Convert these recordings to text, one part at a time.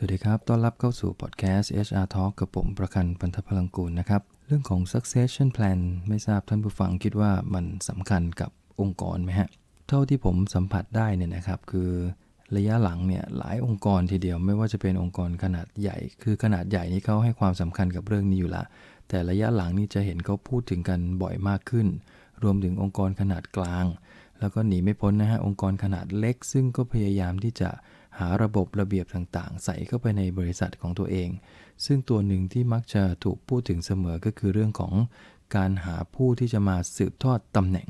สวัสดีครับ ต้อนรับเข้าสู่พอดแคสต์ HR Talk กับผมประคันปันทพลังกูลนะครับ เรื่องของ succession plan ไม่ทราบท่านผู้ฟังคิดว่ามันสำคัญกับองค์กรไหมฮะ เท่าที่ผมสัมผัสได้เนี่ยนะครับคือระยะหลังเนี่ยหลายองค์กรทีเดียวไม่ว่าจะเป็นองค์กรขนาดใหญ่ คือขนาดใหญ่นี่เขาให้ความสำคัญกับเรื่องนี้อยู่ละ แต่ระยะหลังนี่จะเห็นเขาพูดถึงกันบ่อยมากขึ้น รวมถึงองค์กรขนาดกลาง แล้วก็หนีไม่พ้นนะฮะองค์กรขนาดเล็ก ซึ่งก็พยายามที่จะ หาระบบระเบียบต่างๆ ใส่เข้าไปในบริษัทของตัวเอง ซึ่งตัวหนึ่งที่มักจะถูกพูดถึงเสมอก็คือเรื่องของการหาผู้ที่จะมาสืบทอดตำแหน่ง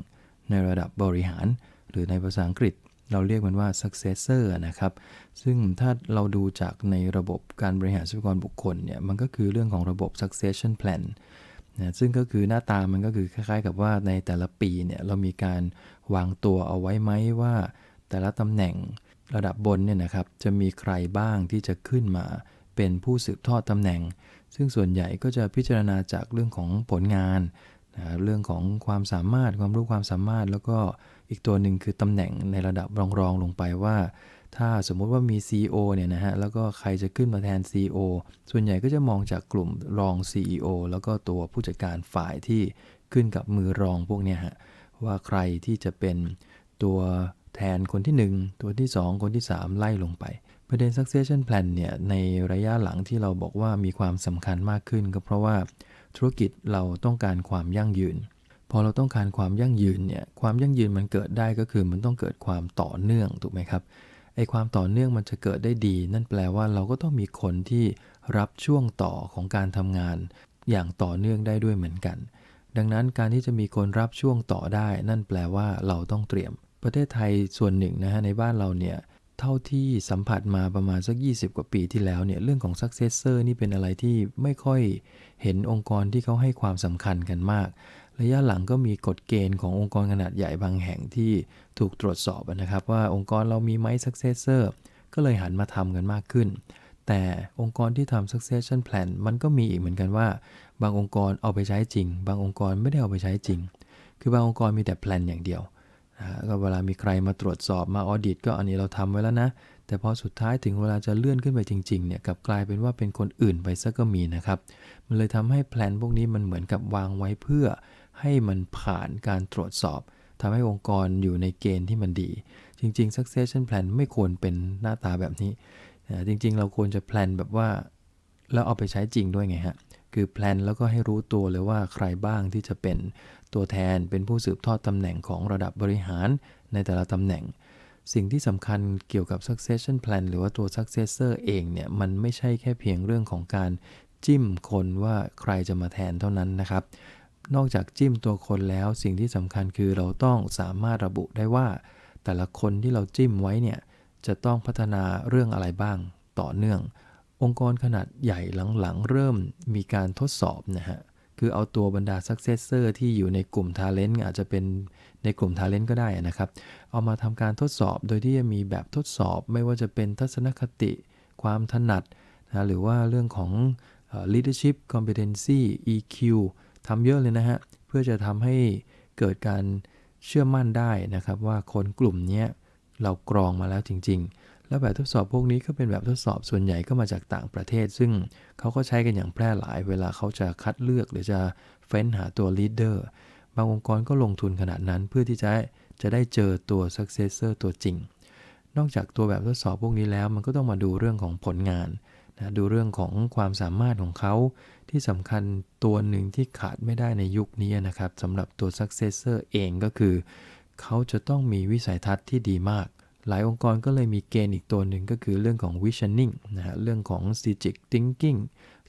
ในระดับบริหาร หรือในภาษาอังกฤษ เราเรียกมันว่า successor นะครับ ซึ่งถ้าเราดูจากในระบบการบริหารทรัพยากรบุคคลเนี่ยมันก็คือเรื่องของระบบ succession plan นะซึ่งก็คือหน้าตามันก็คือคล้ายๆ กับว่าในแต่ละปีเนี่ยเรามีการวางตัวเอาไว้ไหมว่าแต่ละตำแหน่ง ระดับบนเนี่ยนะครับจะมีใครบ้างที่จะขึ้นมาเป็นผู้สืบทอดตำแหน่ง ซึ่งส่วนใหญ่ก็จะพิจารณาจากเรื่องของผลงานนะเรื่องของความสามารถความรู้ความสามารถ แล้วก็อีกตัวหนึ่งคือตำแหน่งในระดับรองๆลงไปว่า ถ้าสมมุติว่ามี CEO เนี่ยนะฮะแล้วก็ใครจะขึ้นมาแทน CEO ส่วนใหญ่ก็จะมองจากกลุ่มรอง CEO แล้วก็ตัวผู้จัดการฝ่ายที่ขึ้นกับมือรองพวกเนี้ยฮะว่าใครที่จะเป็นตัว แทนคนที่ 1 ตัวที่ 2 คนที่ 3 ไล่ลงไป ประเด็น succession plan เนี่ยในระยะหลังที่เราบอกว่ามีความสำคัญมากขึ้น ก็เพราะว่าธุรกิจเราต้องการความยั่งยืน พอเราต้องการความยั่งยืนเนี่ยความยั่งยืนมันเกิดได้ก็คือมันต้องเกิดความต่อเนื่องถูกไหมครับไอความต่อเนื่องมันจะเกิดได้ดี นั่นแปลว่าเราก็ต้องมีคนที่รับช่วงต่อของการทำงาน อย่างต่อเนื่องได้ด้วยเหมือนกัน ดังนั้นการที่จะมีคนรับช่วงต่อได้ นั่นแปลว่าเราต้องเตรียม ประเทศไทยส่วนหนึ่งนะฮะในบ้านเราเนี่ยเท่าที่สัมผัสมาประมาณสัก 20 กว่าปีที่แล้วเนี่ยเรื่องของ successor นี่เป็นอะไรที่ไม่ค่อยเห็นองค์กรที่เขาให้ความสำคัญกันมาก ระยะหลังก็มีกฎเกณฑ์ขององค์กรขนาดใหญ่บางแห่งที่ถูกตรวจสอบนะครับ ว่าองค์กรเรามีไหม successor ก็เลยหันมาทำกันมากขึ้น แต่องค์กรที่ทำ succession plan มันก็มีอีกเหมือนกันว่า บางองค์กรเอาไปใช้จริง บางองค์กรไม่ได้เอาไปใช้จริง คือบางองค์กรมีแต่แพลนอย่างเดียว ก็เวลามีใครมาตรวจสอบมาออดิตก็อันนี้เราทำไว้แล้วนะ แต่พอสุดท้ายถึงเวลาจะเลื่อนขึ้นไปจริงๆเนี่ยกับกลายเป็นว่าเป็นคนอื่นไปซะก็มีนะครับ มันเลยทำให้แพลนพวกนี้มันเหมือนกับวางไว้เพื่อ ให้มันผ่านการตรวจสอบทำให้องค์กรอยู่ในเกณฑ์ที่มันดี จริงๆ succession plan ไม่ควรเป็นหน้าตาแบบนี้ จริงๆ เราควรจะแพลนแบบว่าแล้วเอาไปใช้จริงด้วยไงฮะ คือแพลนแล้วก็ให้รู้ตัวเลยว่าใครบ้างที่จะเป็นตัวแทนเป็นผู้สืบทอดตำแหน่งของระดับบริหารในแต่ละตำแหน่ง สิ่งที่สำคัญเกี่ยวกับ succession plan หรือว่าตัว successor เองเนี่ย มันไม่ใช่แค่เพียงเรื่องของการจิ้มคนว่าใครจะมาแทนเท่านั้นนะครับ นอกจากจิ้มตัวคนแล้วสิ่งที่สำคัญคือเราต้องสามารถระบุได้ว่า แต่ละคนที่เราจิ้มไว้เนี่ยจะต้องพัฒนาเรื่องอะไรบ้างต่อเนื่อง องค์กรขนาดใหญ่หลังๆ เริ่มมีการทดสอบนะฮะ คือเอาตัวบรรดา successor ที่อยู่ในกลุ่ม talent อาจจะเป็นในกลุ่ม talent ก็ได้นะครับ เอามาทำการทดสอบโดยที่จะมีแบบทดสอบไม่ว่าจะเป็นทัศนคติ ความถนัดนะหรือว่าเรื่องของ leadership competency EQ ทำเยอะเลยนะฮะ เพื่อจะทำให้เกิดการเชื่อมั่นได้นะครับ ว่าคนกลุ่มนี้เรากรองมาแล้วจริง ๆ แล้วแบบทดสอบพวกนี้ก็เป็นแบบทดสอบส่วนใหญ่ก็มาจากต่างประเทศ ซึ่งเขาก็ใช้กันอย่างแพร่หลาย เวลาเขาจะคัดเลือกหรือจะเฟ้นหาตัวลีดเดอร์บางองค์กรก็ลงทุนขนาดนั้นเพื่อที่จะจะได้เจอตัว successor ตัวจริง นอกจากตัวแบบทดสอบพวกนี้แล้ว มันก็ต้องมาดูเรื่องของผลงานนะดูเรื่องของความสามารถของเขา ที่สำคัญตัวหนึ่งที่ขาดไม่ได้ในยุคนี้นะครับสำหรับตัว successor เองก็คือ เขาจะต้องมีวิสัยทัศน์ที่ดีมาก หลายองค์กรก็เลยมีเกณฑ์อีกตัวหนึ่งก็คือเรื่องของ visioning นะฮะเรื่องของ strategic thinking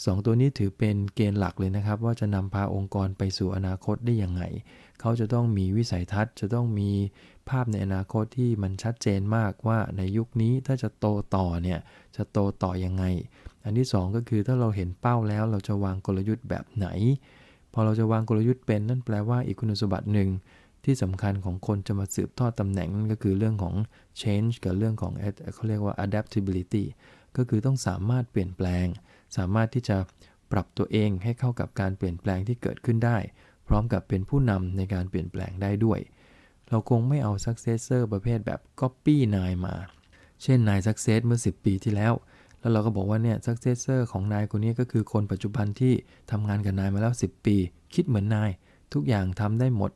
สองตัวนี้ถือเป็นเกณฑ์หลักเลยนะครับ ว่าจะนำพาองค์กรไปสู่อนาคตได้ยังไง เขาจะต้องมีวิสัยทัศน์ จะต้องมีภาพในอนาคตที่มันชัดเจนมากว่าในยุคนี้ถ้าจะโตต่อเนี่ย จะโตต่อยังไง อันที่ 2 ก็คือถ้าเราเห็นเป้าแล้วเราจะวางกลยุทธ์แบบไหน พอเราจะวางกลยุทธ์เป็นนั่นแปลว่าอีกคุณสมบัติหนึ่ง ที่สำคัญของคนจะมาสืบทอดตำแหน่งนั่นก็คือเรื่องของ change กับเรื่องของเขาเรียกว่า adaptability ก็คือต้องสามารถเปลี่ยนแปลง สามารถที่จะปรับตัวเองให้เข้ากับการเปลี่ยนแปลงที่เกิดขึ้นได้ พร้อมกับเป็นผู้นำในการเปลี่ยนแปลงได้ด้วย เราคงไม่เอา successor ประเภทแบบ copy นายมา เช่นนาย success เมื่อ 10 ปีที่แล้ว แล้วเราก็บอกว่าเนี่ย successor ของนายคนนี้ก็คือคนปัจจุบันที่ทำงานกับนายมาแล้ว 10 ปี คิดเหมือนนาย ทุกอย่างทำได้หมด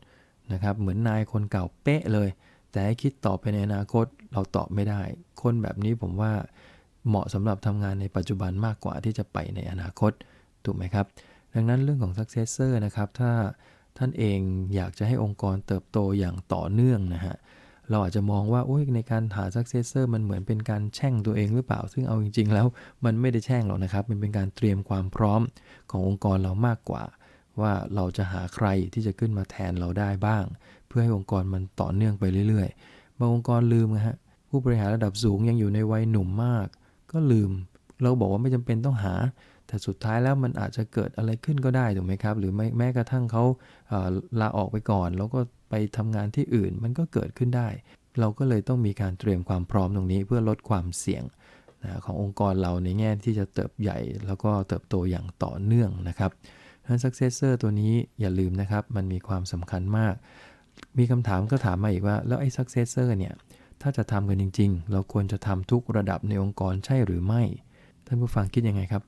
นะครับเหมือนนายคนเก่าเป๊ะเลย แต่ให้คิดต่อไปในอนาคตเราตอบไม่ได้ คนแบบนี้ผมว่าเหมาะสำหรับทำงานในปัจจุบันมากกว่าที่จะไปในอนาคตถูกไหมครับ ดังนั้นเรื่องของ successor นะครับถ้าท่านเองอยากจะให้องค์กรเติบโตอย่างต่อเนื่องนะฮะเราอาจจะมองว่าโอ้ยในการหา successor มันเหมือนเป็นการแช่งตัวเองหรือเปล่า ซึ่งเอาจริง ๆ แล้วมันไม่ได้แช่งหรอกนะครับ มันเป็นการเตรียมความพร้อมขององค์กรเรามากกว่า ว่าเราจะหาใครที่จะขึ้นมาแทนเราได้บ้าง เพื่อให้องค์กรมันต่อเนื่องไปเรื่อยๆ บางองค์กรลืมนะฮะผู้บริหารระดับสูงยังอยู่ในวัยหนุ่มมาก ก็ลืม เราบอกว่าไม่จำเป็นต้องหา แต่สุดท้ายแล้วมันอาจจะเกิดอะไรขึ้นก็ได้ถูกไหมครับ หรือแม้แม้กระทั่งเขาเลาออกไปก่อน แล้วก็ไปทำงานที่อื่นมันก็เกิดขึ้นได้ เราก็เลยต้องมีการเตรียมความพร้อมตรงนี้เพื่อลดความเสี่ยงนะขององค์กรเราในแง่ที่จะเติบใหญ่ แล้วก็เติบโตอย่างต่อเนื่องนะครับ นั้น successor ตัวนี้อย่าลืมนะครับ มันมีความสำคัญมาก มีคำถามก็ถามมาอีกว่า แล้วไอ้ successor เนี่ย ถ้าจะทำกันจริง ๆ เราควรจะทำทุกระดับในองค์กรใช่หรือไม่ ท่านผู้ฟังคิดยังไงครับ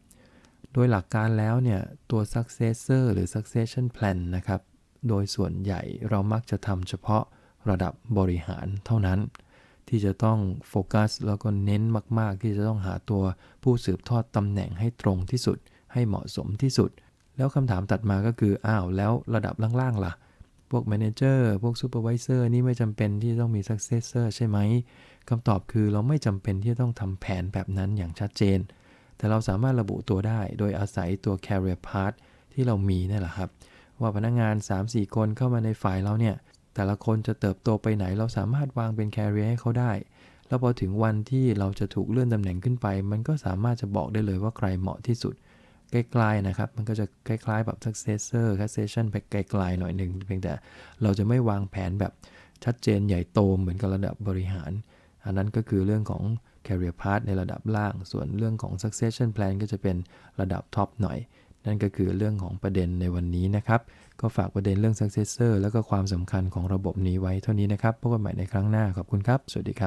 โดยหลักการแล้วเนี่ย ตัว successor หรือ succession plan นะครับ โดยส่วนใหญ่เรามักจะทำเฉพาะระดับบริหารเท่านั้น ที่จะต้องโฟกัสแล้วก็เน้นมาก ๆ ที่จะต้องหาตัวผู้สืบทอดตำแหน่งให้ตรงที่สุด ให้เหมาะสมที่สุด แล้วคำถามตัดมาก็คือ อ้าว แล้วระดับล่างๆล่ะ พวก manager พวก supervisor นี่ไม่จำเป็นที่ต้องมี successor ใช่ไหมคำตอบคือเราไม่จำเป็นที่จะต้องทำแผนแบบนั้นอย่างชัดเจน แต่เราสามารถระบุตัวได้โดยอาศัยตัว career path ที่เรามีนี่แหละครับ ว่าพนักงาน 3-4 คนเข้ามาในฝ่ายเราเนี่ย แต่ละคนจะเติบโตไปไหนเราสามารถวางเป็น career ให้เขาได้แล้วพอถึงวันที่เราจะถูกเลื่อนตำแหน่งขึ้นไป มันก็สามารถจะบอกได้เลยว่าใครเหมาะที่สุด ใกล้ๆนะครับ มันก็จะคล้ายๆแบบ successor succession ไปไกลๆหน่อยหนึ่งเพียงแต่เราจะไม่วางแผนแบบชัดเจนใหญ่โตเหมือนกับระดับบริหาร อันนั้นก็คือเรื่องของ career path ในระดับล่าง ส่วนเรื่องของ succession plan ก็จะเป็นระดับท็อปหน่อย นั่นก็คือเรื่องของประเด็นในวันนี้นะครับ ก็ฝากประเด็นเรื่อง successor แล้วก็ความสำคัญของระบบนี้ไว้เท่านี้นะครับ พบกันใหม่ในครั้งหน้า ขอบคุณครับ สวัสดีครับ